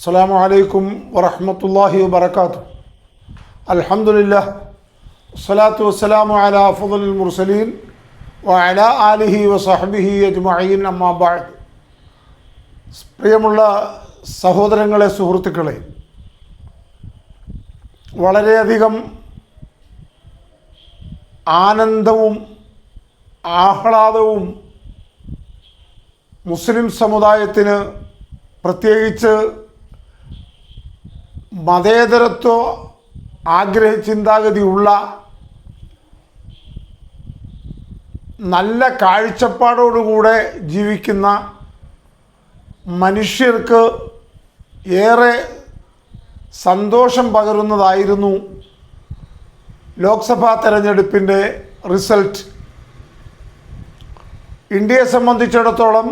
അസ്സാം വലൈക്കും വറഹമത്തല്ലാഹി വബർക്കാത്തു അലഹമുല്ലാത്തു വസ്സലാമു അലാ അഫുൽ മുർസലീൻ വഅല ആലിഹി വസഹബിഹി അജ്മഈൻ അമ്മാ ബഅദ്. പ്രിയമുള്ള സഹോദരങ്ങളെ സുഹൃത്തുക്കളെ വളരെയധികം ആനന്ദവും ആഹ്ലാദവും മുസ്ലിം സമുദായത്തിന് പ്രത്യേകിച്ച് മതേതരത്വ ആഗ്രഹ ചിന്താഗതിയുള്ള നല്ല കാഴ്ചപ്പാടോടുകൂടെ ജീവിക്കുന്ന മനുഷ്യർക്ക് ഏറെ സന്തോഷം പകരുന്നതായിരുന്നു ലോക്സഭാ തെരഞ്ഞെടുപ്പിന്റെ റിസൾട്ട്. ഇന്ത്യയെ സംബന്ധിച്ചിടത്തോളം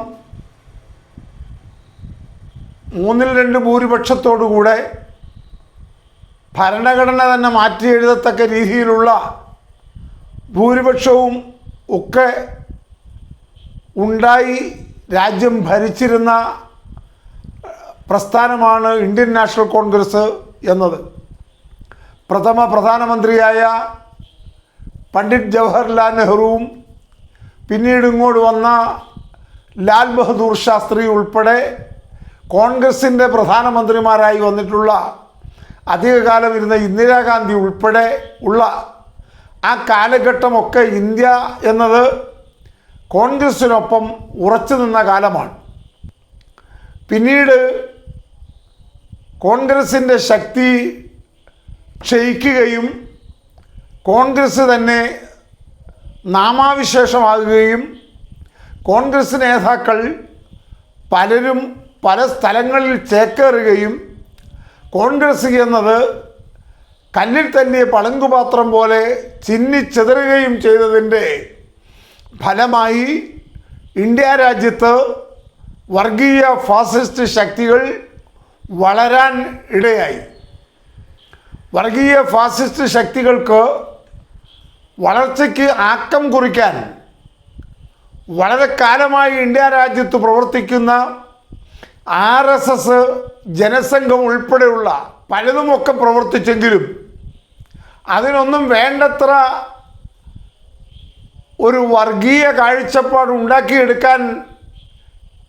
മൂന്നിൽ രണ്ട് ഭൂരിപക്ഷത്തോടുകൂടെ ഭരണഘടന തന്നെ മാറ്റി എഴുതത്തക്ക രീതിയിലുള്ള ഭൂരിപക്ഷവും ഒക്കെ ഉണ്ടായി രാജ്യം ഭരിച്ചിരുന്ന പ്രസ്ഥാനമാണ് ഇന്ത്യൻ നാഷണൽ കോൺഗ്രസ് എന്നത്. പ്രഥമ പ്രധാനമന്ത്രിയായ പണ്ഡിറ്റ് ജവഹർലാൽ നെഹ്റുവും പിന്നീട് ഇങ്ങോട്ട് വന്ന ലാൽ ബഹദൂർ ശാസ്ത്രി ഉൾപ്പെടെ കോൺഗ്രസിന്റെ പ്രധാനമന്ത്രിമാരായി വന്നിട്ടുള്ള അധികകാലം ഇരുന്ന ഇന്ദിരാഗാന്ധി ഉൾപ്പെടെ ഉള്ള ആ കാലഘട്ടമൊക്കെ ഇന്ത്യ എന്നത് കോൺഗ്രസിനൊപ്പം ഉറച്ചു നിന്ന കാലമാണ്. പിന്നീട് കോൺഗ്രസിന്റെ ശക്തി ക്ഷയിക്കുകയും കോൺഗ്രസ് തന്നെ നാമാവിശേഷമാകുകയും കോൺഗ്രസ് നേതാക്കൾ പലരും പല സ്ഥലങ്ങളിൽ ചേക്കേറുകയും കോൺഗ്രസ് എന്നത് കല്ലിൽ തല്ലിയ പളങ്കുപാത്രം പോലെ ചിന്നിച്ചെതറുകയും ചെയ്തതിന്റെ ഫലമായി ഇന്ത്യ രാജ്യത്ത് വർഗീയ ഫാസിസ്റ്റ് ശക്തികൾ വളരാൻ ഇടയായി. വർഗീയ ഫാസിസ്റ്റ് ശക്തികൾക്ക് വളർച്ചയ്ക്ക് ആക്കം കുറിക്കാൻ വളരെ കാലമായി ഇന്ത്യ രാജ്യത്ത് പ്രവർത്തിക്കുന്ന ആർ എസ് എസ് ജനസംഘം ഉൾപ്പെടെയുള്ള പലതുമൊക്കെ പ്രവർത്തിച്ചെങ്കിലും അതിനൊന്നും വേണ്ടത്ര ഒരു വർഗീയ കാഴ്ചപ്പാട് ഉണ്ടാക്കിയെടുക്കാൻ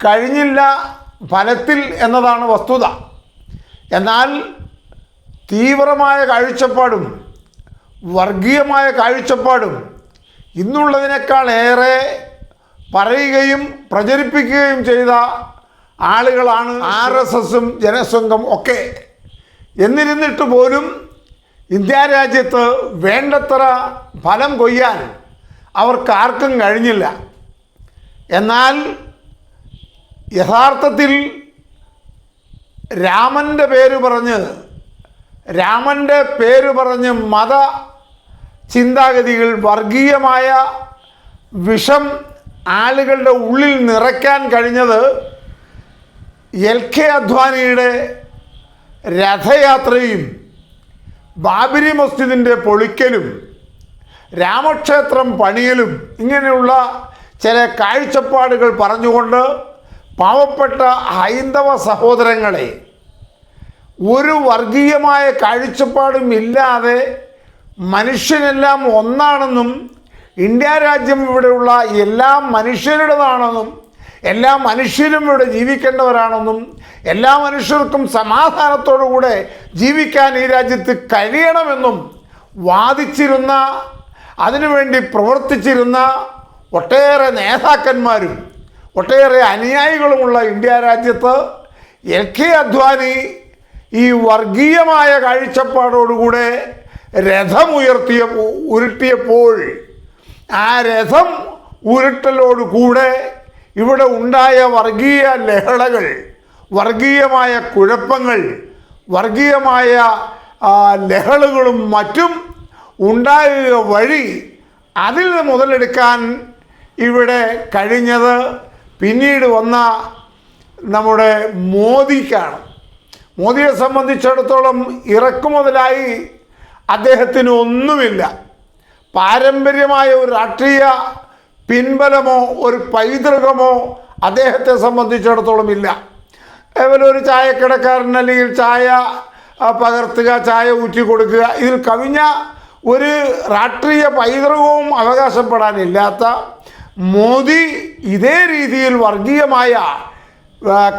കഴിഞ്ഞില്ല ഫലത്തിൽ എന്നതാണ് വസ്തുത. എന്നാൽ തീവ്രമായ കാഴ്ചപ്പാടും വർഗീയമായ കാഴ്ചപ്പാടും ഇന്നുള്ളതിനേക്കാൾ ഏറെ പറയുകയും പ്രചരിപ്പിക്കുകയും ചെയ്ത ആളുകളാണ് ആർ എസ് എസും ജനസംഘം ഒക്കെ. എന്നിരുന്നിട്ട് പോലും ഇന്ത്യ രാജ്യത്ത് വേണ്ടത്ര ഫലം കൊയ്യാൻ അവർക്ക് ആർക്കും കഴിഞ്ഞില്ല. എന്നാൽ യഥാർത്ഥത്തിൽ രാമന്റെ പേര് പറഞ്ഞ് രാമന്റെ പേര് പറഞ്ഞ് മത ചിന്താഗതികൾ വർഗീയമായ വിഷം ആളുകളുടെ ഉള്ളിൽ നിറയ്ക്കാൻ കഴിഞ്ഞത് എൽ കെ അദ്വാനിയുടെ രഥയാത്രയും ബാബരി മസ്ജിദിന്റെ പൊളിക്കലും രാമക്ഷേത്രം പണിയലും ഇങ്ങനെയുള്ള ചില കാഴ്ചപ്പാടുകൾ പറഞ്ഞുകൊണ്ട് പാവപ്പെട്ട ഹൈന്ദവ സഹോദരങ്ങളെ ഒരു വർഗീയമായ കാഴ്ചപ്പാടും ഇല്ലാതെ മനുഷ്യനെല്ലാം ഒന്നാണെന്നും ഇന്ത്യ രാജ്യം ഇവിടെയുള്ള എല്ലാ മനുഷ്യരുടേതാണെന്നും എല്ലാ മനുഷ്യരും ഇവിടെ ജീവിക്കേണ്ടവരാണെന്നും എല്ലാ മനുഷ്യർക്കും സമാധാനത്തോടുകൂടെ ജീവിക്കാൻ ഈ രാജ്യത്ത് കഴിയണമെന്നും വാദിച്ചിരുന്ന അതിനുവേണ്ടി പ്രവർത്തിച്ചിരുന്ന ഒട്ടേറെ നേതാക്കന്മാരും ഒട്ടേറെ അനുയായികളുമുള്ള ഇന്ത്യ രാജ്യത്ത് എൽ കെ അദ്വാനി ഈ വർഗീയമായ കാഴ്ചപ്പാടോടുകൂടെ രഥമുയർത്തിയ ഉരുട്ടിയപ്പോൾ ആ രഥം ഉരുട്ടലോടുകൂടെ ഇവിടെ ഉണ്ടായ വർഗീയ ലഹളകൾ വർഗീയമായ കുഴപ്പങ്ങൾ വർഗീയമായ ലഹളുകളും മറ്റും ഉണ്ടാകുക വഴി അതിൽ മുതലെടുക്കാൻ ഇവിടെ കഴിഞ്ഞത് പിന്നീട് വന്ന നമ്മുടെ മോദിക്കാണ്. മോദിയെ സംബന്ധിച്ചിടത്തോളം ഇറക്കുമുതലായി അദ്ദേഹത്തിന് ഒന്നുമില്ല. പാരമ്പര്യമായ ഒരു രാഷ്ട്രീയ പിൻബലമോ ഒരു പൈതൃകമോ അദ്ദേഹത്തെ സംബന്ധിച്ചിടത്തോളം ഇല്ല. കേവലം ഒരു ചായക്കടക്കാരൻ അല്ലെങ്കിൽ ചായ പകർത്തുക ചായ ഊറ്റി കൊടുക്കുക ഇതിൽ കവിഞ്ഞ ഒരു രാഷ്ട്രീയ പൈതൃകവും അവകാശപ്പെടാനില്ലാത്ത മോദി ഇതേ രീതിയിൽ വർഗീയമായ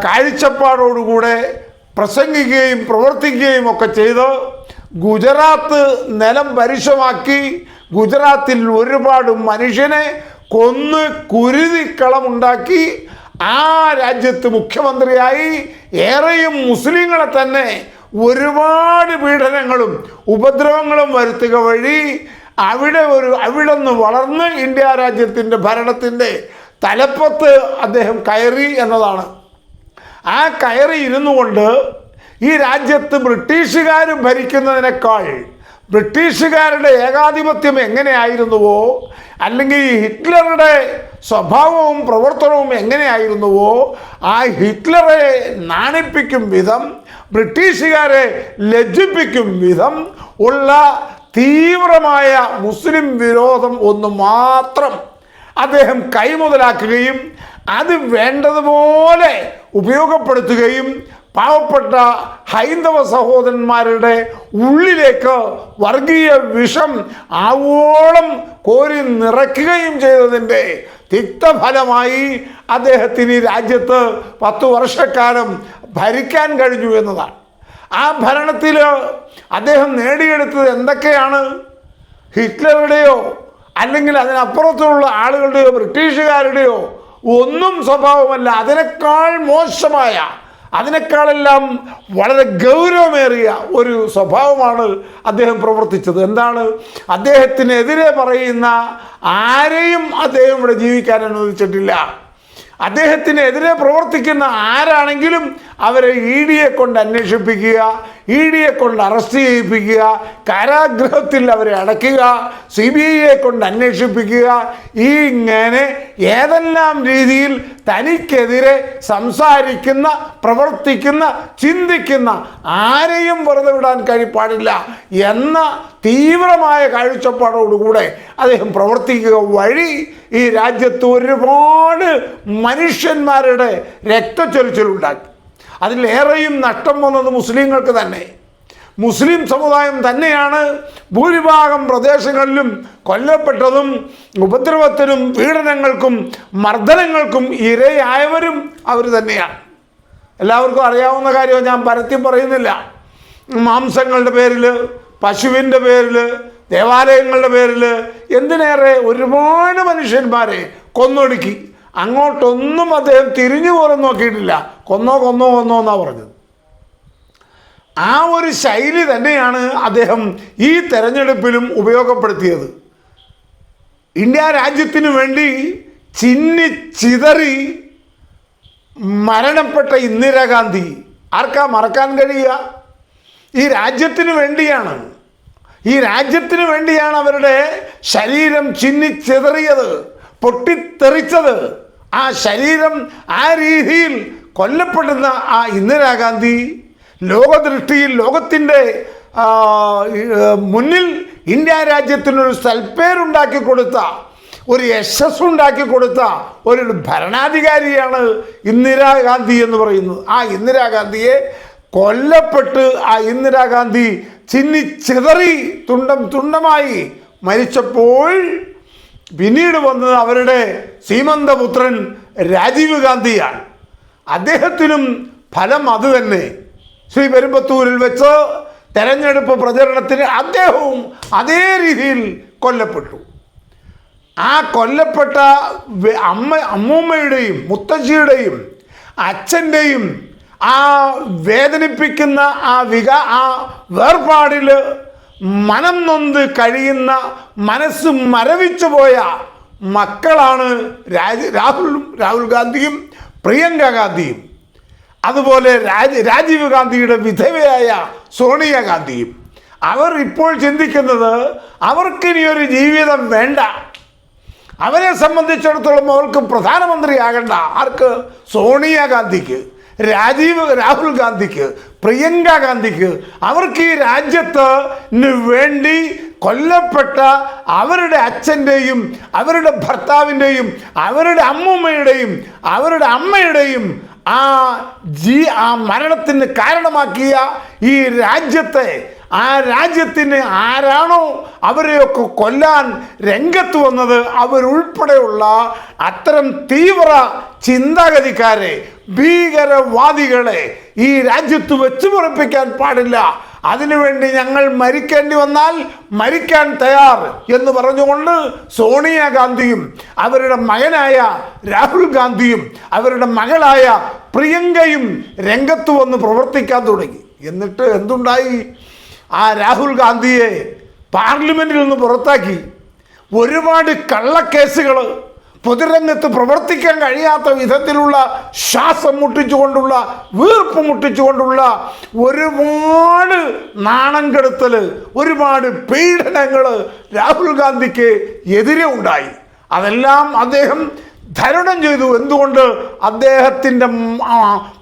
കാഴ്ചപ്പാടോടുകൂടെ പ്രസംഗിക്കുകയും പ്രവർത്തിക്കുകയും ഒക്കെ ചെയ്ത് ഗുജറാത്ത് നിലം പരുഷമാക്കി ഗുജറാത്തിൽ ഒരുപാട് മനുഷ്യനെ കൊന്ന് കുരുതിക്കളമുണ്ടാക്കി ആ രാജ്യത്ത് മുഖ്യമന്ത്രിയായി ഏറെയും മുസ്ലിങ്ങളെ തന്നെ ഒരുപാട് പീഡനങ്ങളും ഉപദ്രവങ്ങളും വരുത്തുക വഴി അവിടെ ഒരു അവിടെ നിന്ന് വളർന്ന് ഇന്ത്യ രാജ്യത്തിന്റെ ഭരണത്തിന്റെ തലപ്പത്ത് അദ്ദേഹം കയറി എന്നതാണ്. ആ കയറി ഇരുന്നു കൊണ്ട് ഈ രാജ്യത്ത് ബ്രിട്ടീഷുകാർ ഭരിക്കുന്നതിനേക്കാൾ ബ്രിട്ടീഷുകാരുടെ ഏകാധിപത്യം എങ്ങനെയായിരുന്നുവോ അല്ലെങ്കിൽ ഹിറ്റ്ലറുടെ സ്വഭാവവും പ്രവർത്തനവും എങ്ങനെയായിരുന്നുവോ ആ ഹിറ്റ്ലറെ നാണിപ്പിക്കും വിധം ബ്രിട്ടീഷുകാരെ ലജ്ജിപ്പിക്കും വിധം ഉള്ള തീവ്രമായ മുസ്ലിം വിരോധം ഒന്ന് മാത്രം അദ്ദേഹം കൈമുതലാക്കുകയും അത് വേണ്ടതുപോലെ ഉപയോഗപ്പെടുത്തുകയും പാവപ്പെട്ട ഹൈന്ദവ സഹോദരന്മാരുടെ ഉള്ളിലേക്ക് വർഗീയ വിഷം ആവോളം കോരി നിറയ്ക്കുകയും ചെയ്തതിന്റെ തിക്തഫലമായി അദ്ദേഹത്തിന് ഈ രാജ്യത്ത് പത്തു വർഷക്കാലം ഭരിക്കാൻ കഴിഞ്ഞു എന്നതാണ്. ആ ഭരണത്തിൽ അദ്ദേഹം നേടിയെടുത്തത് എന്തൊക്കെയാണ്? ഹിറ്റ്ലറുടെയോ അല്ലെങ്കിൽ അതിനപ്പുറത്തുള്ള ആളുകളുടെയോ ബ്രിട്ടീഷുകാരുടെയോ ഒന്നും സ്വഭാവമല്ല. അതിനേക്കാൾ മോശമായ അതിനേക്കാളെല്ലാം വളരെ ഗൗരവമേറിയ ഒരു സ്വഭാവമാണ് അദ്ദേഹം പ്രവർത്തിച്ചത്. എന്താണ്? അദ്ദേഹത്തിനെതിരെ പറയുന്ന ആരെയും അദ്ദേഹം ഇവിടെ ജീവിക്കാൻ അനുവദിച്ചിട്ടില്ല. അദ്ദേഹത്തിനെതിരെ പ്രവർത്തിക്കുന്ന ആരാണെങ്കിലും അവരെ ഇ ഡിയെ കൊണ്ട് അന്വേഷിപ്പിക്കുക ഇ ഡിയെ കൊണ്ട് അറസ്റ്റ് ചെയ്യിപ്പിക്കുക കാരാഗ്രഹത്തിൽ അവരെ അടയ്ക്കുക സി ബി ഐയെ കൊണ്ട് അന്വേഷിപ്പിക്കുക ഇങ്ങനെ ഏതെല്ലാം രീതിയിൽ തനിക്കെതിരെ സംസാരിക്കുന്ന പ്രവർത്തിക്കുന്ന ചിന്തിക്കുന്ന ആരെയും വെറുതെ വിടാൻ കഴിപ്പാടില്ല എന്ന തീവ്രമായ കാഴ്ചപ്പാടോടുകൂടെ അദ്ദേഹം പ്രവർത്തിക്കുക വഴി ഈ രാജ്യത്ത് ഒരുപാട് മനുഷ്യന്മാരുടെ രക്തച്ചൊരിച്ചിലുണ്ടാക്കി. അതിലേറെയും നഷ്ടം വന്നത് മുസ്ലിങ്ങൾക്ക് തന്നെ. മുസ്ലിം സമുദായം തന്നെയാണ് ഭൂരിഭാഗം പ്രദേശങ്ങളിലും കൊല്ലപ്പെട്ടതും ഉപദ്രവത്തിനും പീഡനങ്ങൾക്കും മർദ്ദനങ്ങൾക്കും ഇരയായവരും അവർ തന്നെയാണ്. എല്ലാവർക്കും അറിയാവുന്ന കാര്യം ഞാൻ പരത്തി പറയുന്നില്ല. മാംസങ്ങളുടെ പേരിൽ പശുവിന്റെ പേരിൽ ദേവാലയങ്ങളുടെ പേരിൽ എന്തിനേറെ ഒരുപാട് മനുഷ്യന്മാരെ കൊന്നൊടുക്കി. അങ്ങോട്ടൊന്നും അദ്ദേഹം തിരിഞ്ഞു പോലും നോക്കിയിട്ടില്ല. കൊന്നോ കൊന്നോ കൊന്നോ എന്നാ പറഞ്ഞത്. ആ ഒരു ശൈലി തന്നെയാണ് അദ്ദേഹം ഈ തെരഞ്ഞെടുപ്പിലും ഉപയോഗപ്പെടുത്തിയത്. ഇന്ത്യ രാജ്യത്തിനു വേണ്ടി ചിന്നി ചിതറി മരണപ്പെട്ട ഇന്ദിരാഗാന്ധി. ആർക്കാ മറക്കാൻ കഴിയുക? ഈ രാജ്യത്തിന് വേണ്ടിയാണ്. ഈ രാജ്യത്തിന് വേണ്ടിയാണ് അവരുടെ ശരീരം ചിന്നിച്ചിതറിയത് പൊട്ടിത്തെറിച്ചത്. ആ ശരീരം ആ രീതിയിൽ കൊല്ലപ്പെടുന്ന ആ ഇന്ദിരാഗാന്ധി ലോകദൃഷ്ടിയിൽ ലോകത്തിന്റെ മുന്നിൽ ഇന്ത്യ രാജ്യത്തിനൊരു സൽപ്പേരുണ്ടാക്കി കൊടുത്ത ഒരു യശസ് ഉണ്ടാക്കി കൊടുത്ത ഒരു ഭരണാധികാരിയാണ് ഇന്ദിരാഗാന്ധി എന്ന് പറയുന്നത്. ആ ഇന്ദിരാഗാന്ധിയെ കൊല്ലപ്പെട്ട് ആ ഇന്ദിരാഗാന്ധി ചിന്നി ചിതറി തുണ്ടം തുണ്ടമായി മരിച്ചപ്പോൾ പിന്നീട് വന്നത് അവരുടെ സീമന്തപുത്രൻ രാജീവ് ഗാന്ധിയാണ്. അദ്ദേഹത്തിനും ഫലം അത് തന്നെ. ശ്രീ പെരുമ്പത്തൂരിൽ വെച്ച് തെരഞ്ഞെടുപ്പ് പ്രചരണത്തിന് അദ്ദേഹവും അതേ രീതിയിൽ കൊല്ലപ്പെട്ടു. ആ കൊല്ലപ്പെട്ട അമ്മ അമ്മൂമ്മയുടെയും മുത്തശ്ശിയുടെയും അച്ഛന്റെയും ആ വേദനിപ്പിക്കുന്ന ആ വിക ആ വേർപാടിൽ മനം നൊന്ത് കഴിയുന്ന മനസ്സ് മരവിച്ചു പോയ മക്കളാണ് രാജ രാഹുലും രാഹുൽ ഗാന്ധിയും പ്രിയങ്ക ഗാന്ധിയും. അതുപോലെ രാജ രാജീവ് ഗാന്ധിയുടെ വിധവയായ സോണിയാഗാന്ധിയും അവർ ഇപ്പോൾ ചിന്തിക്കുന്നത് അവർക്കിനി ഒരു ജീവിതം വേണ്ട. അവരെ സംബന്ധിച്ചിടത്തോളം അവർക്ക് പ്രധാനമന്ത്രിയാകണ്ട ആർക്ക്? സോണിയാഗാന്ധിക്ക് രാജീവ് രാഹുൽ ഗാന്ധിക്ക് പ്രിയങ്ക ഗാന്ധിക്ക് അവർക്ക് ഈ രാജ്യത്ത് വേണ്ടി കൊല്ലപ്പെട്ട അവരുടെ അച്ഛന്റെയും അവരുടെ ഭർത്താവിന്റെയും അവരുടെ അമ്മൂമ്മയുടെയും അവരുടെ അമ്മയുടെയും ആ ജീ ആ മരണത്തിന് കാരണമാക്കിയ ഈ രാജ്യത്തെ ആ രാജ്യത്തിന് ആരാണോ അവരെയൊക്കെ കൊല്ലാൻ രംഗത്ത് വന്നത് അവരുൾപ്പെടെയുള്ള അത്തരം തീവ്ര ചിന്താഗതിക്കാരെ ഭീകരവാദികളെ ഈ രാജ്യത്ത് വെച്ചു പൊറപ്പിക്കാൻ പാടില്ല. അതിനുവേണ്ടി ഞങ്ങൾ മരിക്കേണ്ടി വന്നാൽ മരിക്കാൻ തയ്യാർ എന്ന് പറഞ്ഞുകൊണ്ട് സോണിയാഗാന്ധിയും അവരുടെ മകനായ രാഹുൽ ഗാന്ധിയും അവരുടെ മകളായ പ്രിയങ്കയും രംഗത്ത് വന്ന് പ്രവർത്തിക്കാൻ തുടങ്ങി. എന്നിട്ട് എന്തുണ്ടായി? ആ രാഹുൽ ഗാന്ധിയെ പാർലമെന്റിൽ നിന്ന് പുറത്താക്കി ഒരുപാട് കള്ളക്കേസുകൾ പൊതുരംഗത്ത് പ്രവർത്തിക്കാൻ കഴിയാത്ത വിധത്തിലുള്ള ശ്വാസം മുട്ടിച്ചുകൊണ്ടുള്ള വീർപ്പ് മുട്ടിച്ചുകൊണ്ടുള്ള ഒരുപാട് നാണം കെടുത്തൽ ഒരുപാട് പീഡനങ്ങൾ രാഹുൽ ഗാന്ധിക്ക് എതിരെ ഉണ്ടായി. അതെല്ലാം അദ്ദേഹം ധരണം ചെയ്തു. എന്തുകൊണ്ട്? അദ്ദേഹത്തിന്റെ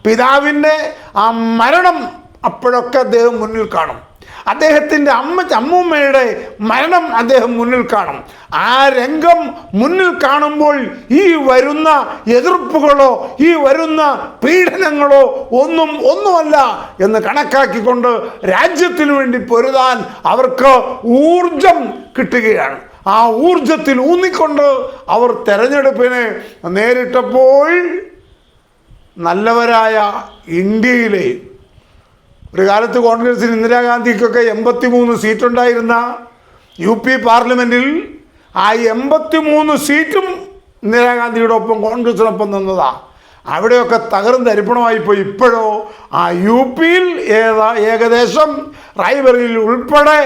പിതാവിന്റെ ആ മരണം അപ്പോഴൊക്കെ അദ്ദേഹം മുന്നിൽ കാണും. അദ്ദേഹത്തിന്റെ അമ്മ അമ്മൂമ്മയുടെ മരണം അദ്ദേഹം മുന്നിൽ കാണും. ആ രംഗം മുന്നിൽ കാണുമ്പോൾ ഈ വരുന്ന എതിർപ്പുകളോ ഈ വരുന്ന പീഡനങ്ങളോ ഒന്നും ഒന്നുമല്ല എന്ന് കണക്കാക്കിക്കൊണ്ട് രാജ്യത്തിനു വേണ്ടി പൊരുതാൻ അവർക്ക് ഊർജം കിട്ടുകയാണ്. ആ ഊർജത്തിൽ ഊന്നിക്കൊണ്ട് അവർ തെരഞ്ഞെടുപ്പിനെ നേരിട്ടപ്പോൾ നല്ലവരായ ഇന്ത്യയിലെ ഒരു കാലത്ത് കോൺഗ്രസിന് ഇന്ദിരാഗാന്ധിക്കൊക്കെ എൺപത്തി മൂന്ന് സീറ്റുണ്ടായിരുന്ന യു പി പാർലമെന്റിൽ ആ എൺപത്തി മൂന്ന് സീറ്റും ഇന്ദിരാഗാന്ധിയുടെ ഒപ്പം കോൺഗ്രസിനൊപ്പം നിന്നതാ. അവിടെയൊക്കെ തകർന്ന് തരിപ്പണമായി പോയി ഇപ്പോഴോ ആ യു പിയിൽ ഏതാ ഏകദേശം റൈബറിയിൽ ഉൾപ്പെടെ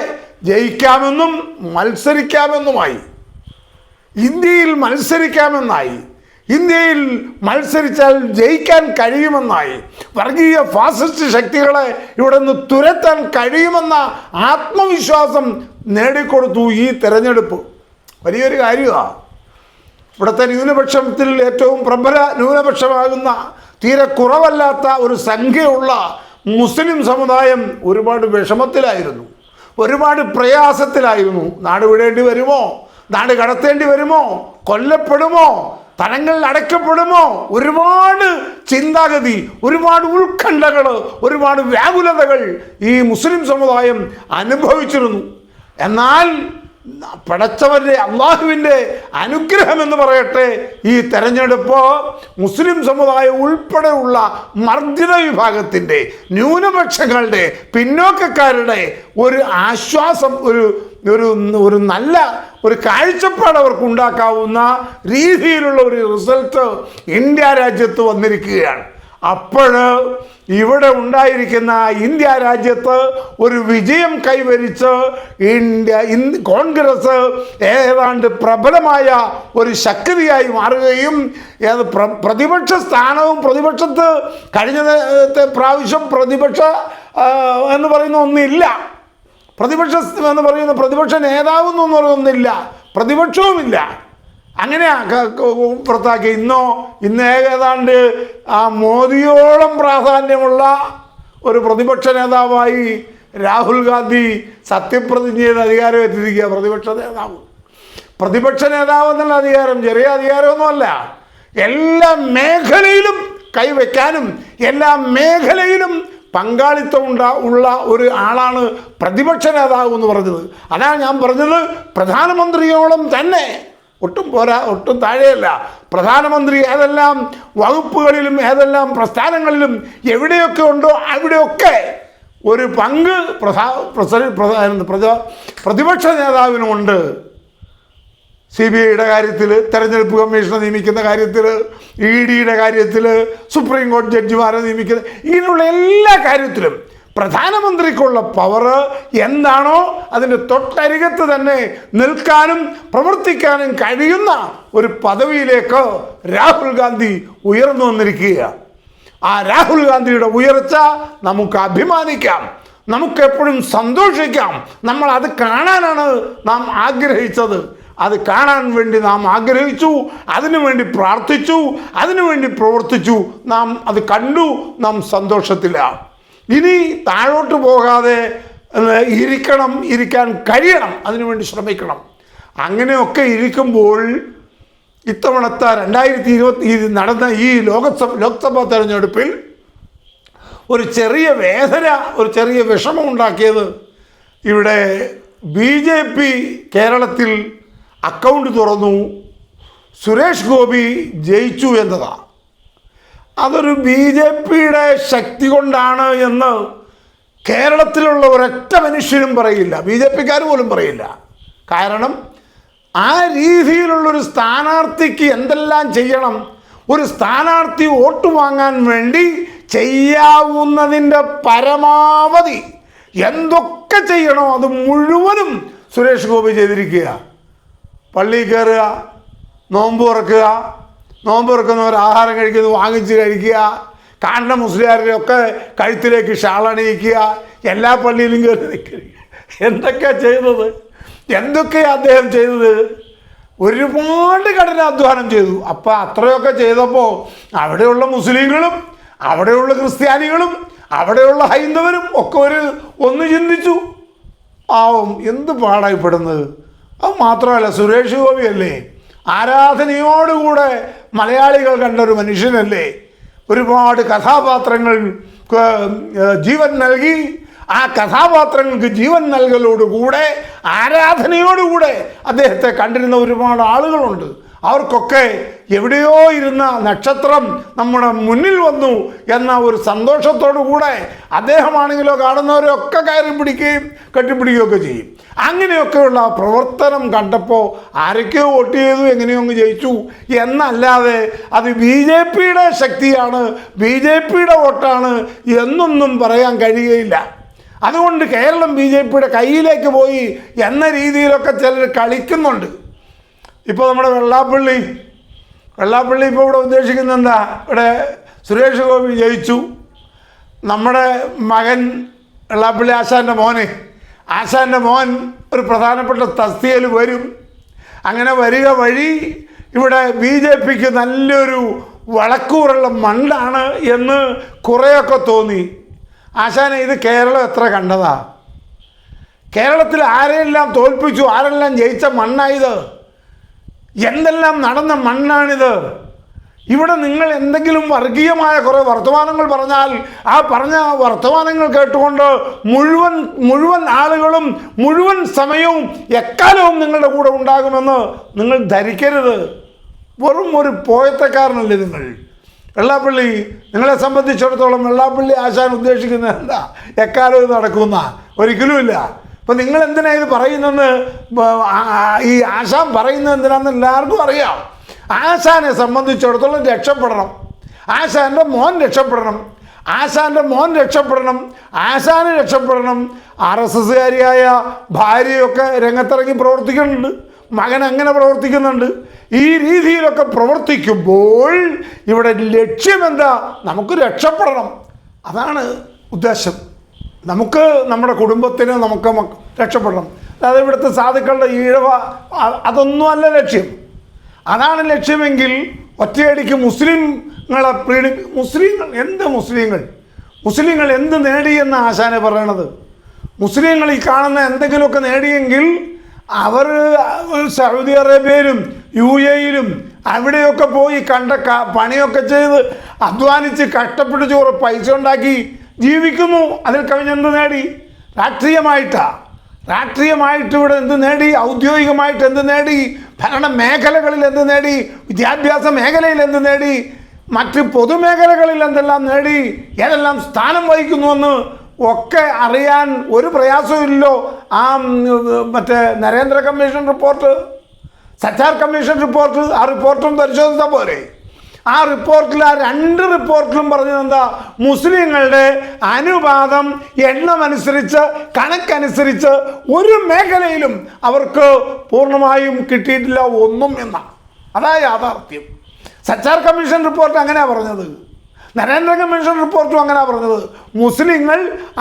ജയിക്കാമെന്നും മത്സരിക്കാമെന്നുമായി. ഇന്ത്യയിൽ മത്സരിക്കാമെന്നായി. ഇന്ത്യയിൽ മത്സരിച്ചാൽ ജയിക്കാൻ കഴിയുമെന്നായി വർഗീയ ഫാസിസ്റ്റ് ശക്തികളെ ഇവിടെ നിന്ന് തുരത്താൻ കഴിയുമെന്ന ആത്മവിശ്വാസം നേടിക്കൊടുത്തു ഈ തെരഞ്ഞെടുപ്പ്. വലിയൊരു കാര്യമാണ് ഇവിടുത്തെ ന്യൂനപക്ഷത്തിൽ ഏറ്റവും പ്രബല ന്യൂനപക്ഷമാകുന്ന തീരെ കുറവല്ലാത്ത ഒരു സംഖ്യയുള്ള മുസ്ലിം സമുദായം ഒരുപാട് വിഷമത്തിലായിരുന്നു. ഒരുപാട് പ്രയാസത്തിലായിരുന്നു. നാട് വിടേണ്ടി വരുമോ? നാട് കടത്തേണ്ടി വരുമോ? കൊല്ലപ്പെടുമോ? തലങ്ങളിൽ അടയ്ക്കപ്പെടുമോ? ഒരുപാട് ചിന്താഗതി ഒരുപാട് ഉത്കണ്ഠകൾ ഒരുപാട് വ്യാകുലതകൾ ഈ മുസ്ലിം സമുദായം അനുഭവിച്ചിരുന്നു. എന്നാൽ പടച്ചവരുടെ അള്ളാഹുവിന്റെ അനുഗ്രഹം എന്ന് പറയട്ടെ ഈ തെരഞ്ഞെടുപ്പ് മുസ്ലിം സമുദായം ഉൾപ്പെടെയുള്ള മർദ്ദിത വിഭാഗത്തിന്റെ ന്യൂനപക്ഷങ്ങളുടെ പിന്നോക്കക്കാരുടെ ഒരു ആശ്വാസം ഒരു ഒരു ഒരു നല്ല ഒരു കാഴ്ചപ്പാട് അവർക്ക് ഉണ്ടാക്കാവുന്ന രീതിയിലുള്ള ഒരു റിസൾട്ട് ഇന്ത്യ രാജ്യത്ത് വന്നിരിക്കുകയാണ്. അപ്പോൾ ഇവിടെ ഉണ്ടായിരിക്കുന്ന ഇന്ത്യ രാജ്യത്ത് ഒരു വിജയം കൈവരിച്ച് ഇന്ത്യ കോൺഗ്രസ് ഏതാണ്ട് പ്രബലമായ ഒരു ശക്തിയായി മാറുകയും ഏത് പ്ര പ്രതിപക്ഷ സ്ഥാനവും പ്രതിപക്ഷത്ത് കഴിഞ്ഞ പ്രാവശ്യം പ്രതിപക്ഷ എന്ന് പറയുന്ന ഒന്നില്ല. പ്രതിപക്ഷ എന്ന് പറയുന്ന പ്രതിപക്ഷ നേതാവ് എന്നൊന്നും പറയുന്നില്ല. പ്രതിപക്ഷവുമില്ല. അങ്ങനെ പുറത്താക്കി. ഇന്നോ ഇന്ന് ഏതാണ്ട് ആ മോദിയോളം പ്രാധാന്യമുള്ള ഒരു പ്രതിപക്ഷ നേതാവായി രാഹുൽ ഗാന്ധി സത്യപ്രതിജ്ഞ ചെയ്ത് അധികാരം എത്തിയിരിക്കുക. പ്രതിപക്ഷ നേതാവ്. പ്രതിപക്ഷ നേതാവ് എന്നുള്ള അധികാരം ചെറിയ അധികാരമൊന്നുമല്ല. എല്ലാ മേഖലയിലും കൈവയ്ക്കാനും എല്ലാ മേഖലയിലും പങ്കാളിത്തം ഉണ്ടാ ഉള്ള ഒരു ആളാണ് പ്രതിപക്ഷ നേതാവ് എന്ന് പറഞ്ഞത്. അതാണ് ഞാൻ പറഞ്ഞത് പ്രധാനമന്ത്രിയോളം തന്നെ. ഒട്ടും പോരാ ഒട്ടും താഴെയല്ല. പ്രധാനമന്ത്രി ഏതെല്ലാം വകുപ്പുകളിലും ഏതെല്ലാം പ്രസ്ഥാനങ്ങളിലും എവിടെയൊക്കെ ഉണ്ടോ അവിടെയൊക്കെ ഒരു പങ്ക് പ്രധാ പ്രസ- പ്രതിപക്ഷ നേതാവിനുമുണ്ട് സി ബി ഐയുടെ കാര്യത്തിൽ തെരഞ്ഞെടുപ്പ് കമ്മീഷനെ നിയമിക്കുന്ന കാര്യത്തിൽ ഇ ഡിയുടെ കാര്യത്തിൽ സുപ്രീം കോടതി ജഡ്ജിമാരെ നിയമിക്കുന്ന ഇങ്ങനെയുള്ള എല്ലാ കാര്യത്തിലും പ്രധാനമന്ത്രിക്കുള്ള പവർ എന്താണോ അതിന്റെ തൊട്ടരികത്ത് തന്നെ നിൽക്കാനും പ്രവർത്തിക്കാനും കഴിയുന്ന ഒരു പദവിയിലേക്ക് രാഹുൽ ഗാന്ധി ഉയർന്നു വന്നിരിക്കുകയാണ്. ആ രാഹുൽ ഗാന്ധിയുടെ ഉയർച്ച നമുക്ക് അഭിമാനിക്കാം. നമുക്ക് എപ്പോഴും സന്തോഷിക്കാം. നമ്മൾ അത് കാണാനാണ് നാം ആഗ്രഹിച്ചത്. അത് കാണാൻ വേണ്ടി നാം ആഗ്രഹിച്ചു അതിനു വേണ്ടി പ്രാർത്ഥിച്ചു അതിനു വേണ്ടി പ്രവർത്തിച്ചു. നാം അത് കണ്ടു നാം സന്തോഷത്തിലാണ് ഇനി താഴോട്ട് പോകാതെ ഇരിക്കണം ഇരിക്കാൻ കഴിയണം അതിനുവേണ്ടി ശ്രമിക്കണം. അങ്ങനെയൊക്കെ ഇരിക്കുമ്പോൾ ഇത്തവണത്തെ രണ്ടായിരത്തി ഇരുപത്തി നടന്ന ഈ ലോകസഭ ലോക്സഭാ തെരഞ്ഞെടുപ്പിൽ ഒരു ചെറിയ വേദന ഒരു ചെറിയ വിഷമം ഉണ്ടാക്കിയത് ഇവിടെ ബി ജെ പി കേരളത്തിൽ അക്കൗണ്ട് തുറന്നു. സുരേഷ് ഗോപി ജയിച്ചു എന്നതാണ് അതൊരു ബി ജെ പിയുടെ ശക്തി കൊണ്ടാണ് എന്ന് കേരളത്തിലുള്ള ഒരൊറ്റ മനുഷ്യനും പറയില്ല. ബി ജെ പിക്കാർ പോലും പറയില്ല. കാരണം ആ രീതിയിലുള്ളൊരു സ്ഥാനാർത്ഥിക്ക് എന്തെല്ലാം ചെയ്യണം? ഒരു സ്ഥാനാർത്ഥി വോട്ട് വാങ്ങാൻ വേണ്ടി ചെയ്യാവുന്നതിന്റെ പരമാവധി എന്തൊക്കെ ചെയ്യണോ അത് മുഴുവനും സുരേഷ് ഗോപി ചെയ്തിരിക്കുക പള്ളിയിൽ കയറുക നോമ്പ് തുറക്കുക. നോമ്പ് തുറക്കുന്നവർ ആഹാരം കഴിക്കുന്നത് വാങ്ങിച്ച് കഴിക്കുക. കാണുന്ന മുസ്ലിയാരെയൊക്കെ കഴുത്തിലേക്ക് ഷാളണിയിക്കുക എല്ലാ പള്ളിയിലും കയറി നിൽക്കുക. എന്തൊക്കെയാണ് ചെയ്തത് എന്തൊക്കെയാണ് അദ്ദേഹം ചെയ്തത്? ഒരുപാട് കഠിനാധ്വാനം ചെയ്തു. അപ്പോൾ അത്രയൊക്കെ ചെയ്തപ്പോൾ അവിടെയുള്ള മുസ്ലിങ്ങളും അവിടെയുള്ള ക്രിസ്ത്യാനികളും അവിടെയുള്ള ഹൈന്ദവരും ഒക്കെ ഒരു ഒന്ന് ചിന്തിച്ചു. ആവും എന്ത് പാടായിപ്പെടുന്നത് അത് മാത്രമല്ല സുരേഷ് ഗോപിയല്ലേ ആരാധനയോടുകൂടെ മലയാളികൾ കണ്ട ഒരു മനുഷ്യനല്ലേ? ഒരുപാട് കഥാപാത്രങ്ങൾ ജീവൻ നൽകി ആ കഥാപാത്രങ്ങൾക്ക് ജീവൻ നൽകലോടുകൂടെ ആരാധനയോടുകൂടെ അദ്ദേഹത്തെ കണ്ടിരുന്ന ഒരുപാട് ആളുകളുണ്ട്. അവർക്കൊക്കെ എവിടെയോ ഇരുന്ന നക്ഷത്രം നമ്മുടെ മുന്നിൽ വന്നു എന്ന ഒരു സന്തോഷത്തോടു കൂടെ അദ്ദേഹമാണെങ്കിലോ കാണുന്നവരൊക്കെ കയറി പിടിക്കുകയും കെട്ടിപ്പിടിക്കുകയൊക്കെ ചെയ്യും. അങ്ങനെയൊക്കെയുള്ള പ്രവർത്തനം കണ്ടപ്പോൾ ആരൊക്കെയോ വോട്ട് ചെയ്തു എങ്ങനെയോ അങ്ങ് ജയിച്ചു എന്നല്ലാതെ അത് ബി ജെ പിയുടെ ശക്തിയാണ് ബി ജെ പിയുടെ വോട്ടാണ് എന്നൊന്നും പറയാൻ കഴിയുകയില്ല. അതുകൊണ്ട് കേരളം ബി ജെ പിയുടെ കയ്യിലേക്ക് പോയി എന്ന രീതിയിലൊക്കെ ചിലർ കളിക്കുന്നുണ്ട്. ഇപ്പോൾ നമ്മുടെ വെള്ളാപ്പള്ളി വെള്ളാപ്പള്ളി ഇപ്പോൾ ഇവിടെ ഉദ്ദേശിക്കുന്നത് എന്താ? ഇവിടെ സുരേഷ് ഗോപി ജയിച്ചു. നമ്മുടെ മകൻ വെള്ളാപ്പള്ളി ആശാന്റെ മോനെ. ആശാന്റെ മോൻ ഒരു പ്രധാനപ്പെട്ട തസ്തികയിൽ വരും. അങ്ങനെ വരിക വഴി ഇവിടെ ബി ജെ പിക്ക് നല്ലൊരു വളക്കൂറുള്ള മണ്ണാണ് എന്ന് കുറേയൊക്കെ തോന്നി. ആശാനെ ഇത് കേരളം എത്ര കണ്ടതാ? കേരളത്തിൽ ആരെയെല്ലാം തോൽപ്പിച്ചു ആരെല്ലാം ജയിച്ച മണ്ണായത് എന്തെല്ലാം നടന്ന മണ്ണാണിത്? ഇവിടെ നിങ്ങൾ എന്തെങ്കിലും വർഗീയമായ കുറേ വർത്തമാനങ്ങൾ പറഞ്ഞാൽ ആ പറഞ്ഞ വർത്തമാനങ്ങൾ കേട്ടുകൊണ്ട് മുഴുവൻ മുഴുവൻ ആളുകളും മുഴുവൻ സമയവും എക്കാലവും നിങ്ങളുടെ കൂടെ ഉണ്ടാകുമെന്ന് നിങ്ങൾ ധരിക്കരുത്. വെറും ഒരു പോയത്തക്കാരനല്ലേ നിങ്ങൾ. വെള്ളാപ്പള്ളി നിങ്ങളെ സംബന്ധിച്ചിടത്തോളം വെള്ളാപ്പള്ളി ആശാൻ ഉദ്ദേശിക്കുന്നത് എന്താ എക്കാലവും നടക്കുന്ന ഒരിക്കലുമില്ല. അപ്പം നിങ്ങൾ എന്തിനാ ഇത് പറയുന്നെന്ന് ഈ ആശാൻ പറയുന്നത് എന്തിനാന്ന് എല്ലാവർക്കും അറിയാം. ആശാനെ സംബന്ധിച്ചിടത്തോളം രക്ഷപ്പെടണം. ആശാന്റെ മോൻ രക്ഷപ്പെടണം. ആശാന്റെ മോൻ രക്ഷപ്പെടണം. ആശാന് രക്ഷപ്പെടണം. ആർ എസ് എസ്സുകാരിയായ ഭാര്യയൊക്കെ രംഗത്തിറങ്ങി പ്രവർത്തിക്കുന്നുണ്ട്. മകൻ അങ്ങനെ പ്രവർത്തിക്കുന്നുണ്ട്? ഈ രീതിയിലൊക്കെ പ്രവർത്തിക്കുമ്പോൾ ഇവിടെ ലക്ഷ്യമെന്താ? നമുക്ക് രക്ഷപ്പെടണം. അതാണ് ഉദ്ദേശം. നമുക്ക് നമ്മുടെ കുടുംബത്തിന് നമുക്ക് രക്ഷപ്പെടണം. അതായത് ഇവിടുത്തെ സാധുക്കളുടെ ഈഴവ അതൊന്നും അതൊന്നുമല്ല ലക്ഷ്യം. അതാണ് ലക്ഷ്യമെങ്കിൽ ഒറ്റയടിക്ക് മുസ്ലിങ്ങളെ പ്രീണി മുസ്ലിങ്ങൾ എന്ത് മുസ്ലിങ്ങൾ? മുസ്ലിങ്ങൾ എന്ത് നേടിയെന്ന് ആശാനെ പറയണത്? മുസ്ലിങ്ങൾ ഈ കാണുന്ന എന്തെങ്കിലുമൊക്കെ നേടിയെങ്കിൽ അവർ സൗദി അറേബ്യയിലും യു എയിലും അവിടെയൊക്കെ പോയി കണ്ട പണിയൊക്കെ ചെയ്ത് അധ്വാനിച്ച് കഷ്ടപ്പെട്ട് ചോറ് പൈസ ഉണ്ടാക്കി ജീവിക്കുന്നു. അതിൽ കവിഞ്ഞെന്ത് നേടി? രാഷ്ട്രീയമായിട്ടാ. രാഷ്ട്രീയമായിട്ട് ഇവിടെ എന്ത് നേടി? ഔദ്യോഗികമായിട്ട് എന്ത് നേടി? ഭരണ മേഖലകളിൽ എന്ത് നേടി? വിദ്യാഭ്യാസ മേഖലയിൽ എന്ത് നേടി? മറ്റ് പൊതുമേഖലകളിൽ എന്തെല്ലാം നേടി? ഏതെല്ലാം സ്ഥാനം വഹിക്കുന്നുവെന്ന് ഒക്കെ അറിയാൻ ഒരു പ്രയാസമില്ലല്ലോ ആ മറ്റേ Narendra commission report. Sachar commission report. ആ റിപ്പോർട്ടും പരിശോധിച്ചാൽ പോരെ? ആ റിപ്പോർട്ടിൽ ആ രണ്ട് റിപ്പോർട്ടിലും പറഞ്ഞത് എന്താ മുസ്ലിങ്ങളുടെ അനുപാതം എണ്ണമനുസരിച്ച് കണക്കനുസരിച്ച് ഒരു മേഖലയിലും അവർക്ക് പൂർണമായും കിട്ടിയിട്ടില്ല ഒന്നും എന്നാണ് അതാ യാഥാർത്ഥ്യം. സച്ചാർ കമ്മീഷൻ റിപ്പോർട്ട് അങ്ങനെയാണ് പറഞ്ഞത്. നരേന്ദ്ര കമ്മീഷൻ റിപ്പോർട്ടും അങ്ങനെയാണ് പറഞ്ഞത്. മുസ്ലിങ്ങൾ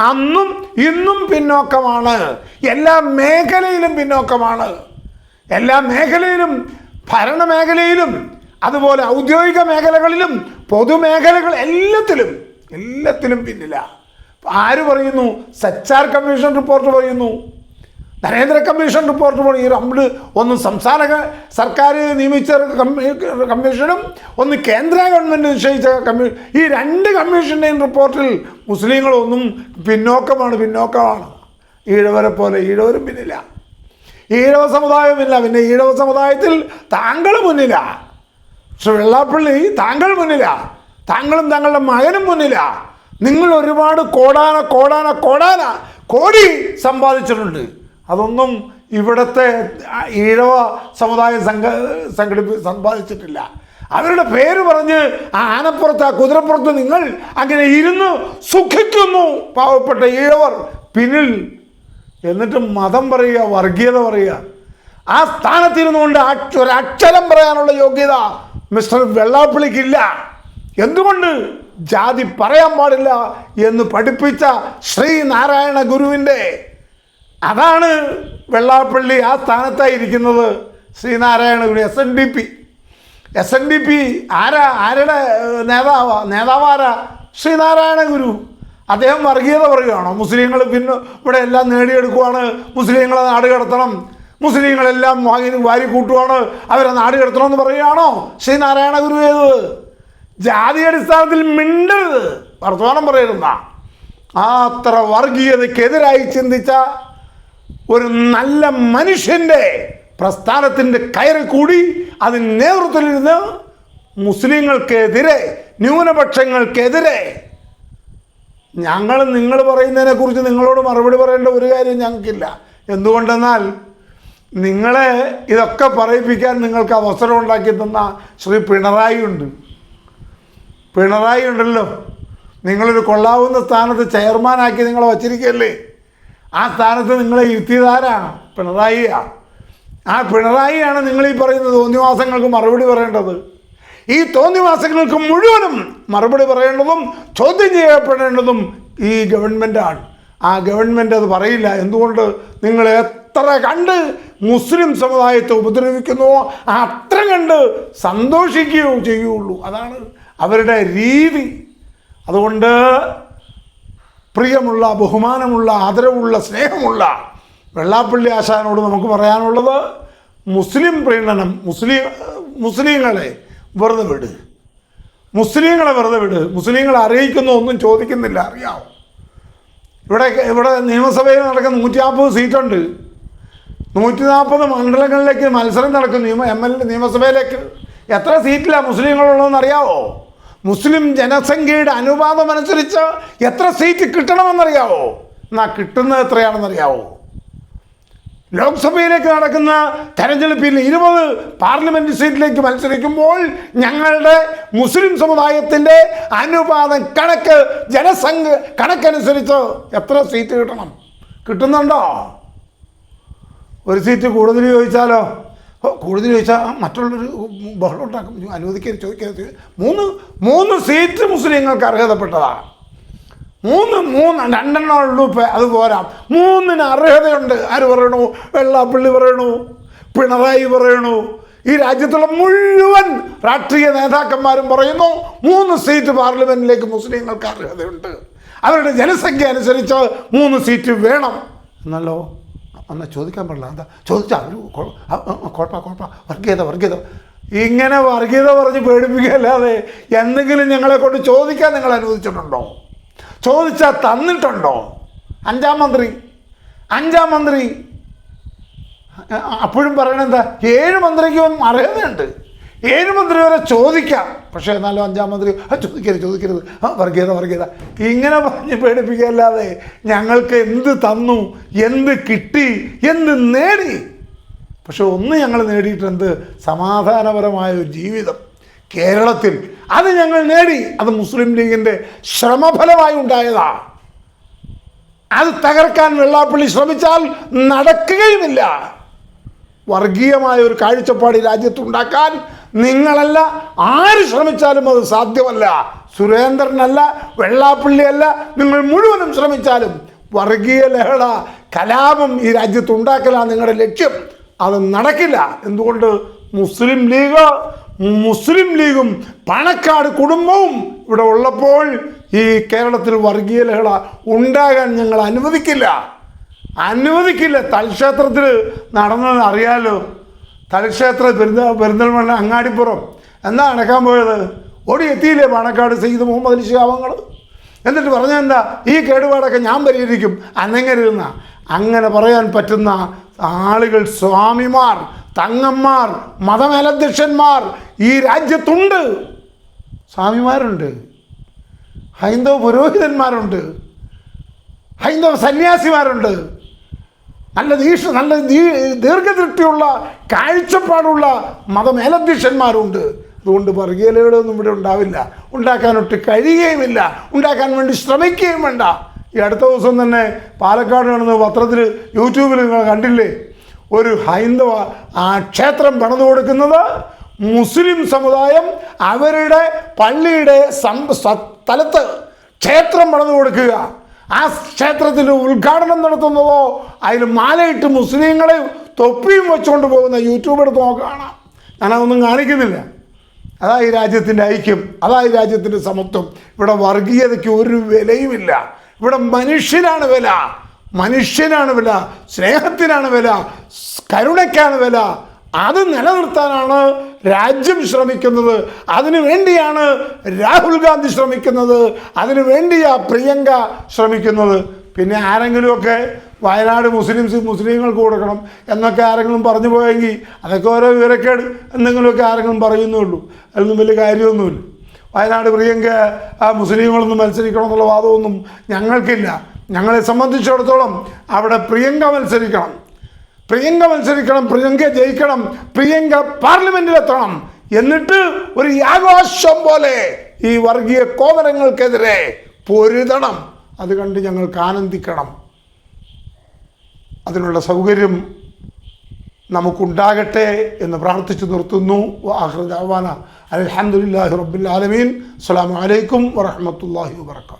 അന്നും ഇന്നും പിന്നോക്കമാണ്. എല്ലാ മേഖലയിലും പിന്നോക്കമാണ്. എല്ലാ മേഖലയിലും ഭരണ മേഖലയിലും അതുപോലെ ഔദ്യോഗിക മേഖലകളിലും പൊതുമേഖലകൾ എല്ലാത്തിലും എല്ലാത്തിലും പിന്നില്ല ആര് പറയുന്നു? സച്ചാർ കമ്മീഷൻ റിപ്പോർട്ട് പറയുന്നു. നരേന്ദ്ര കമ്മീഷൻ റിപ്പോർട്ട് പറയും ഈ രണ്ട് ഒന്ന് സംസ്ഥാന സർക്കാർ നിയമിച്ച കമ്മീഷനും ഒന്ന് കേന്ദ്ര ഗവൺമെന്റ് നിശ്ചയിച്ച കമ്മീ ഈ രണ്ട് കമ്മീഷന്റെയും റിപ്പോർട്ടിൽ മുസ്ലിങ്ങളൊന്നും പിന്നോക്കമാണ് പിന്നോക്കമാണ്. ഈഴവരെ പോലെ ഈഴവരും പിന്നില്ല ഈഴവ സമുദായമില്ല പിന്നെ ഈഴവ സമുദായത്തിൽ താങ്കൾ മുന്നില്ല പക്ഷെ വെള്ളാപ്പള്ളി താങ്കൾ മുന്നിലാ. താങ്കളും താങ്കളുടെ മകനും മുന്നിലാ. നിങ്ങൾ ഒരുപാട് കോടാന കോടാന കോടാന കോടി സമ്പാദിച്ചിട്ടുണ്ട്. അതൊന്നും ഇവിടുത്തെ ഈഴവ സമുദായ സംഘ സംഘടിപ്പി സമ്പാദിച്ചിട്ടില്ല. അവരുടെ പേര് പറഞ്ഞ് ആ ആനപ്പുറത്ത് ആ കുതിരപ്പുറത്ത് നിങ്ങൾ അങ്ങനെ ഇരുന്ന് സുഖിക്കുന്നു പാവപ്പെട്ട ഈഴവർ. പിന്നിൽ എന്നിട്ട് മതം പറയുക വർഗീയത പറയുക. ആ സ്ഥാനത്തിരുന്നുകൊണ്ട് ഒരക്ഷരം പറയാനുള്ള യോഗ്യത മിസ്റ്റർ വെള്ളാപ്പള്ളിക്കില്ല. എന്തുകൊണ്ട് ജാതി പറയാൻ പാടില്ല എന്ന് പഠിപ്പിച്ച ശ്രീനാരായണ ഗുരുവിന്റെ? അതാണ് വെള്ളാപ്പള്ളി ആ സ്ഥാനത്തായിരിക്കുന്നത് Sreenarayana Guru S N D P S N D P ആരാ? ആരുടെ നേതാവ നേതാവാ? നേതാവാരാ? ശ്രീനാരായണ ഗുരു. അദ്ദേഹം വർഗീയത പറയുകയാണോ? മുസ്ലിങ്ങൾ പിന്നെ ഇവിടെ എല്ലാം നേടിയെടുക്കുവാണ്. മുസ്ലിങ്ങളെ നാട് കടത്തണം. മുസ്ലിങ്ങളെല്ലാം വാങ്ങി വാരി കൂട്ടുവാണ്. അവരെ നാട് കിടത്തണമെന്ന് പറയുകയാണോ? ശ്രീ ശ്രീനാരായണ ഗുരു ഏത് ജാതി അടിസ്ഥാനത്തിൽ മിണ്ടരുത്. വർത്തമാനം പറയരുന്ന ആ അത്ര വർഗീയതയ്ക്കെതിരായി ചിന്തിച്ച ഒരു നല്ല മനുഷ്യന്റെ പ്രസ്ഥാനത്തിന്റെ കയറി കൂടി അതിന് നേതൃത്വത്തിലിരുന്ന് മുസ്ലിങ്ങൾക്കെതിരെ ന്യൂനപക്ഷങ്ങൾക്കെതിരെ ഞങ്ങൾ നിങ്ങൾ പറയുന്നതിനെക്കുറിച്ച് നിങ്ങളോട് മറുപടി പറയേണ്ട ഒരു കാര്യം ഞങ്ങൾക്കില്ല. എന്തുകൊണ്ടെന്നാൽ നിങ്ങളെ ഇതൊക്കെ പറയിപ്പിക്കാൻ നിങ്ങൾക്ക് അവസരം ഉണ്ടാക്കി തന്ന ശ്രീ പിണറായി ഉണ്ട്. പിണറായി ഉണ്ടല്ലോ. നിങ്ങളൊരു കൊള്ളാവുന്ന സ്ഥാനത്ത് ചെയർമാനാക്കി നിങ്ങളെ വച്ചിരിക്കല്ലേ? ആ സ്ഥാനത്ത് നിങ്ങളെ ഇരുത്തിയതാരാണ് പിണറായിയാണ് ആ പിണറായിയാണ് നിങ്ങൾ ഈ പറയുന്ന തോന്നിവാസങ്ങൾക്ക് മറുപടി പറയേണ്ടത്. ഈ തോന്നിവാസങ്ങൾക്ക് മുഴുവനും മറുപടി പറയേണ്ടതും ചോദ്യം ചെയ്യപ്പെടേണ്ടതും ഈ ഗവൺമെന്റാണ് ആ ഗവൺമെന്റ് അത് പറയില്ല. എന്തുകൊണ്ട് നിങ്ങൾ എത്ര കണ്ട് മുസ്ലിം സമുദായത്തെ ഉപദ്രവിക്കുന്നുവോ അത്ര കണ്ട് സന്തോഷിക്കുകയോ ചെയ്യുള്ളൂ അതാണ് അവരുടെ രീതി. അതുകൊണ്ട് പ്രിയമുള്ള ബഹുമാനമുള്ള ആദരവുള്ള സ്നേഹമുള്ള വെള്ളാപ്പള്ളി ആശാനോട് നമുക്ക് പറയാനുള്ളത് മുസ്ലിം പ്രീണനം മുസ്ലിം മുസ്ലിങ്ങളെ വെറുതെ വിട്. മുസ്ലിങ്ങളെ വെറുതെ വിട്. മുസ്ലിങ്ങളെ അറിയിക്കുന്ന ഒന്നും ചോദിക്കുന്നില്ല അറിയാമോ ഇവിടെ ഇവിടെ നിയമസഭയിൽ നടക്കുന്ന നൂറ്റി നാൽപ്പത് സീറ്റുണ്ട്. നൂറ്റി നാൽപ്പത് മണ്ഡലങ്ങളിലേക്ക് മത്സരം നടക്കും നിയമ എം എൽ നിയമസഭയിലേക്ക് എത്ര സീറ്റിലാണ് മുസ്ലിങ്ങളുള്ളതെന്ന് അറിയാവോ മുസ്ലിം ജനസംഖ്യയുടെ അനുപാതം അനുസരിച്ച് എത്ര സീറ്റ് കിട്ടണമെന്നറിയാവോ? എന്നാ കിട്ടുന്നത് എത്രയാണെന്നറിയാവോ? ലോക്സഭയിലേക്ക് നടക്കുന്ന തെരഞ്ഞെടുപ്പിൽ ഇരുപത് പാർലമെന്റ് സീറ്റിലേക്ക് മത്സരിക്കുമ്പോൾ ഞങ്ങളുടെ മുസ്ലിം സമുദായത്തിന്റെ അനുപാതം കണക്ക് ജനസംഖ്യ കണക്കനുസരിച്ച് എത്ര സീറ്റ് കിട്ടണം? കിട്ടുന്നുണ്ടോ? ഒരു സീറ്റ് കൂടുതൽ ചോദിച്ചാലോ? കൂടുതൽ ചോദിച്ചാൽ മറ്റുള്ളൊരു ബഹളം ഉണ്ടാക്കും. അനുവദിക്കരുത് ചോദിക്കരുത് മൂന്ന് മൂന്ന് സീറ്റ് മുസ്ലിങ്ങൾക്ക് അർഹതപ്പെട്ടതാണ്. മൂന്ന് മൂന്ന് രണ്ടെണ്ണം ഉള്ളൂ ഇപ്പം അത് പോരാ. മൂന്നിന് അർഹതയുണ്ട്. ആര് പറയണു? വെള്ളാപ്പള്ളി പറയണു. പിണറായി പറയണു. ഈ രാജ്യത്തുള്ള മുഴുവൻ രാഷ്ട്രീയ നേതാക്കന്മാരും പറയുന്നു മൂന്ന് സീറ്റ് പാർലമെന്റിലേക്ക് മുസ്ലിങ്ങൾക്ക് അർഹതയുണ്ട്. അവരുടെ ജനസംഖ്യ അനുസരിച്ച് മൂന്ന് സീറ്റ് വേണം. എന്നല്ലോ? എന്നാൽ ചോദിക്കാൻ പാടില്ല. എന്താ ചോദിച്ചാൽ ആ, കുഴപ്പ കുഴപ്പ. വർഗീയത വർഗീയത. ഇങ്ങനെ വർഗീയത പറഞ്ഞ് പേടിപ്പിക്കല്ലാതെ എന്തെങ്കിലും ഞങ്ങളെ കൊണ്ട് ചോദിക്കാൻ നിങ്ങൾ അനുവദിച്ചിട്ടുണ്ടോ? ചോദിച്ചാൽ തന്നിട്ടുണ്ടോ? അഞ്ചാം മന്ത്രി അഞ്ചാം മന്ത്രി. അപ്പോഴും പറയണെന്താ ഏഴ് മന്ത്രിക്കും അർഹതയുണ്ട്. ഏഴ് മന്ത്രി വരെ ചോദിക്കാം. പക്ഷേ എന്നാലും അഞ്ചാം മന്ത്രി ചോദിക്കരുത് ചോദിക്കരുത്. ആ വർഗീയത വർഗീയത. ഇങ്ങനെ പറഞ്ഞ് പേടിപ്പിക്കല്ലാതെ ഞങ്ങൾക്ക് എന്ത് തന്നു എന്ത് കിട്ടി എന്ത് നേടി? പക്ഷെ ഒന്ന് ഞങ്ങൾ നേടിയിട്ടുണ്ട് സമാധാനപരമായ ഒരു ജീവിതം. കേരളത്തിൽ അത് ഞങ്ങൾ നേടി. അത് മുസ്ലിം ലീഗിന്റെ ശ്രമഫലമായി ഉണ്ടായതാ. അത് തകർക്കാൻ വെള്ളാപ്പള്ളി ശ്രമിച്ചാൽ നടക്കുകയുമില്ല. വർഗീയമായ ഒരു കാഴ്ചപ്പാട് രാജ്യത്തുണ്ടാക്കാൻ നിങ്ങളല്ല ആര് ശ്രമിച്ചാലും അത് സാധ്യമല്ല. സുരേന്ദ്രനല്ല വെള്ളാപ്പള്ളിയല്ല നിങ്ങൾ മുഴുവനും ശ്രമിച്ചാലും വർഗീയ ലഹള കലാപം ഈ രാജ്യത്ത് ഉണ്ടാക്കലാണ് നിങ്ങളുടെ ലക്ഷ്യം. അത് നടക്കില്ല. എന്തുകൊണ്ട്? മുസ്ലിം ലീഗ് മുസ്ലിം ലീഗും പണക്കാട് കുടുംബവും ഇവിടെ ഉള്ളപ്പോൾ ഈ കേരളത്തിൽ വർഗീയ ലഹള ഉണ്ടാകാൻ ഞങ്ങൾ അനുവദിക്കില്ല. അനുവദിക്കില്ല. തൽക്ഷേത്രത്തിൽ നടന്നത് അറിയാലോ. തൽക്ഷേത്ര പെരുന്ന പെരുന്തൽമണ്ണ അങ്ങാടിപ്പുറം. എന്താ അണക്കാൻ പോയത്? ഓടി എത്തിയില്ലേ പാണക്കാട് സെയ്ത് മുഹമ്മദ് അലി ശാവങ്ങൾ എന്നിട്ട് പറഞ്ഞെന്താ ഈ കേടുപാടൊക്കെ ഞാൻ പരിഹരിക്കും. അനങ്ങരുന്ന അങ്ങനെ പറയാൻ പറ്റുന്ന ആളുകൾ സ്വാമിമാർ തങ്ങന്മാർ മതമേലധ്യക്ഷന്മാർ ഈ രാജ്യത്തുണ്ട്. സ്വാമിമാരുണ്ട്. ഹൈന്ദവ പുരോഹിതന്മാരുണ്ട്. ഹൈന്ദവ സന്യാസിമാരുണ്ട്. നല്ല ദീക്ഷ നല്ല ദീർഘദൃഷ്ടിയുള്ള കാഴ്ചപ്പാടുള്ള മതമേലധ്യക്ഷന്മാരുണ്ട്. അതുകൊണ്ട് വർഗീയതകളൊന്നും ഇവിടെ ഉണ്ടാവില്ല. ഉണ്ടാക്കാനൊട്ട് കഴിയുകയുമില്ല. ഉണ്ടാക്കാൻ വേണ്ടി ശ്രമിക്കുകയും വേണ്ട. ഈ അടുത്ത ദിവസം തന്നെ പാലക്കാട് നടന്ന പത്രത്തിൽ യൂട്യൂബിൽ നിങ്ങൾ കണ്ടില്ലേ? ഒരു ഹൈന്ദവ ആ ക്ഷേത്രം പണിതു കൊടുക്കുന്നത് മുസ്ലിം സമുദായം അവരുടെ പള്ളിയുടെ സ്ഥലത്ത് ക്ഷേത്രം പണിതു കൊടുക്കുക. ആ ക്ഷേത്രത്തിന്റെ ഉദ്ഘാടനം നടത്തുന്നതോ അതിൽ മാലയിട്ട് മുസ്ലിങ്ങളെ തൊപ്പിയും വെച്ചുകൊണ്ട് പോകുന്ന യൂട്യൂബ് എടുത്ത് നോക്കുകയാണ് ഞാനതൊന്നും കാണിക്കുന്നില്ല. അതാ ഈ രാജ്യത്തിന്റെ ഐക്യം അതാ ഈ രാജ്യത്തിന്റെ സമത്വം. ഇവിടെ വർഗീയതയ്ക്ക് ഒരു വിലയുമില്ല. ഇവിടെ മനുഷ്യനാണ് വില. മനുഷ്യനാണ് വില സ്നേഹത്തിനാണ് വില കരുണയ്ക്കാണ് വില. അത് നിലനിർത്താനാണ് രാജ്യം ശ്രമിക്കുന്നത്. അതിനു വേണ്ടിയാണ് രാഹുൽ ഗാന്ധി ശ്രമിക്കുന്നത്. അതിനു വേണ്ടിയാ പ്രിയങ്ക ശ്രമിക്കുന്നത്. പിന്നെ ആരെങ്കിലുമൊക്കെ വയനാട് മുസ്ലിംസ് മുസ്ലിങ്ങൾക്ക് കൊടുക്കണം എന്നൊക്കെ ആരെങ്കിലും പറഞ്ഞു പോയെങ്കിൽ അതൊക്കെ ഓരോ വിവരക്കേട് എന്തെങ്കിലുമൊക്കെ ആരെങ്കിലും പറയുന്നുള്ളൂ. അതിലൊന്നും വലിയ കാര്യമൊന്നുമില്ല. വയനാട് പ്രിയങ്ക ആ മുസ്ലിങ്ങളൊന്നും മത്സരിക്കണം എന്നുള്ള വാദമൊന്നും ഞങ്ങൾക്കില്ല. ഞങ്ങളെ സംബന്ധിച്ചിടത്തോളം അവിടെ പ്രിയങ്ക മത്സരിക്കണം. പ്രിയങ്ക മത്സരിക്കണം പ്രിയങ്ക ജയിക്കണം പ്രിയങ്ക പാർലമെന്റിലെത്തണം എന്നിട്ട് ഒരു യാഘോഷം പോലെ ഈ വർഗീയ കോമരങ്ങൾക്കെതിരെ പൊരുതണം. അത് കണ്ട് ഞങ്ങൾക്ക് ആനന്ദിക്കണം. അതിനുള്ള സൗകര്യം നമുക്കുണ്ടാകട്ടെ എന്ന് പ്രാർത്ഥിച്ചു നിർത്തുന്നു. അലഹമുല്ലാഹി റബ്ബുൽ ആലമീൻ. അസ്സാം വലൈക്കും വറഹമത്തല്ലാഹി വാത്തു